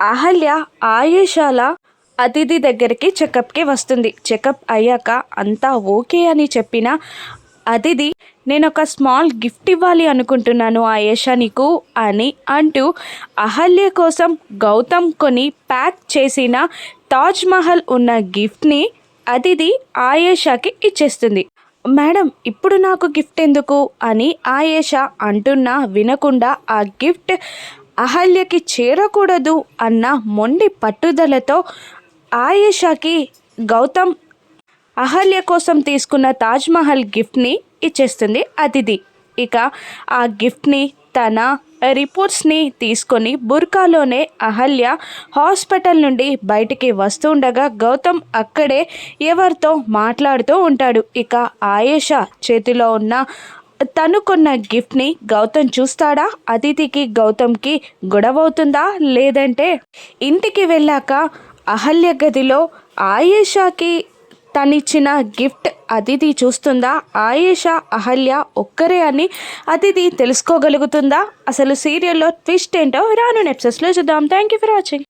అహల్య ఆయుషాల అతిథి దగ్గరికి చెకప్కి వస్తుంది. చెకప్ అయ్యాక అంతా ఓకే అని చెప్పిన అతిథి నేను ఒక స్మాల్ గిఫ్ట్ ఇవ్వాలి అనుకుంటున్నాను ఆయేషా నీకు అని అంటూ అహల్య కోసం గౌతమ్ కొని ప్యాక్ చేసిన తాజ్ మహల్ ఉన్న గిఫ్ట్ని అతిథి ఆయేషాకి ఇచ్చేస్తుంది. మేడం ఇప్పుడు నాకు గిఫ్ట్ ఎందుకు? అని ఆయేషా అంటున్నా వినకుండా ఆ గిఫ్ట్ అహల్యకి చేరకూడదు అన్న మొండి పట్టుదలతో ఆయేషాకి గౌతమ్ అహల్య కోసం తీసుకున్న తాజ్మహల్ గిఫ్ట్ని ఇచ్చేస్తుంది అతిథి. ఇక ఆ గిఫ్ట్ని తన రిపోర్ట్స్ని తీసుకొని బుర్కాలోనే అహల్య హాస్పిటల్ నుండి బయటికి వస్తుండగా గౌతమ్ అక్కడే ఎవరితో మాట్లాడుతూ ఉంటాడు. ఇక ఆయేష చేతిలో ఉన్న తను కొన్న గిఫ్ట్ని గౌతమ్ చూస్తాడా? అతిథికి గౌతమ్కి గొడవ అవుతుందా లేదంటే ఇంటికి వెళ్ళాక అహల్య గదిలో ఆయేషాకి తనిచ్చిన గిఫ్ట్ అతిథి చూస్తుందా? ఆయేషా అహల్య ఒక్కరే అని అతిథి తెలుసుకోగలుగుతుందా? అసలు సీరియల్లో ట్విస్ట్ ఏంటో రాను నెప్సెస్లో చూద్దాం. Thank you for watching